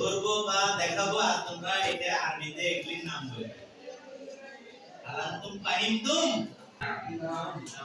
ধরবো বা দেখাবো আর তোমরা এটা আরবিতে এগুলির নাম বলে আলান্তুম ফাহিমতুম। দরজা,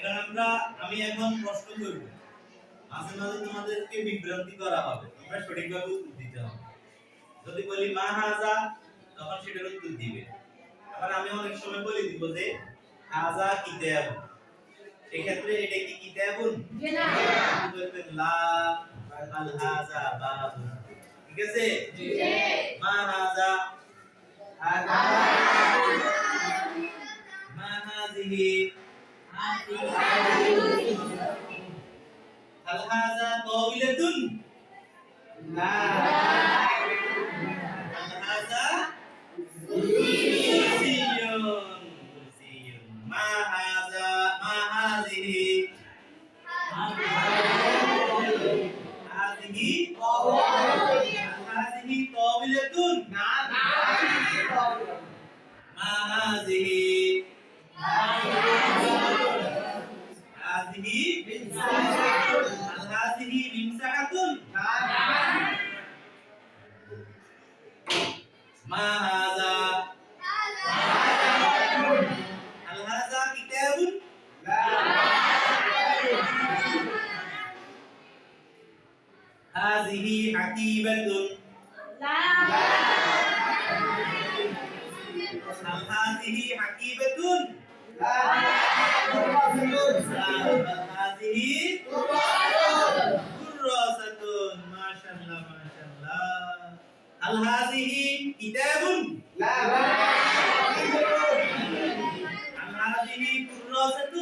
এখন আমরা আমি এখন প্রশ্ন করব। মাঝে মাঝে তোমাদেরকে বিভ্রান্তি করা হবে। তোমরা সঠিকভাবে উত্তর দিতে হবে। যদি বলি মা হাজা তখন সেটার উত্তর দিবে। আবার আমি অনেক সময় বলে দিব যে হাজা কিতাব এক্ষেত্রে এটা কি কিতাবুন লা আল হাজা বাবু ঠিক আছে? মা হাজা। মা হাজিহি। هل هذا طاولة؟ لا هل هذا كرسي كرسي ما هذا ما هذه هذه هذه طاولة ما هذه হাদিহি আল হাদিহি মিমসাকাতুন মা হাযা আল হাযা هل هذه كراسة ما شاء الله ما شاء الله هل هذه كتاب؟ هل هذه كراسة؟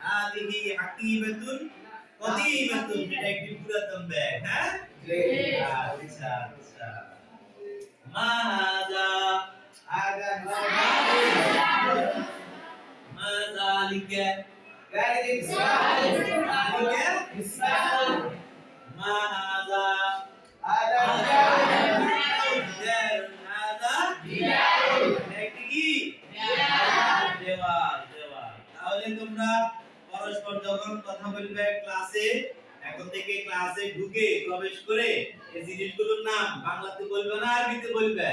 هذه حكيمة قديمة এটা একটি পুরাতন ব্যাগ হ্যাঁ আচ্ছা আচ্ছা তোমরা পরস্পর যখন কথা বলবে, ক্লাসে এখন থেকে ক্লাসে ঢুকে প্রবেশ করে এই জিনিসগুলোর নাম বাংলাতে বলবে না আরবিতে বলবে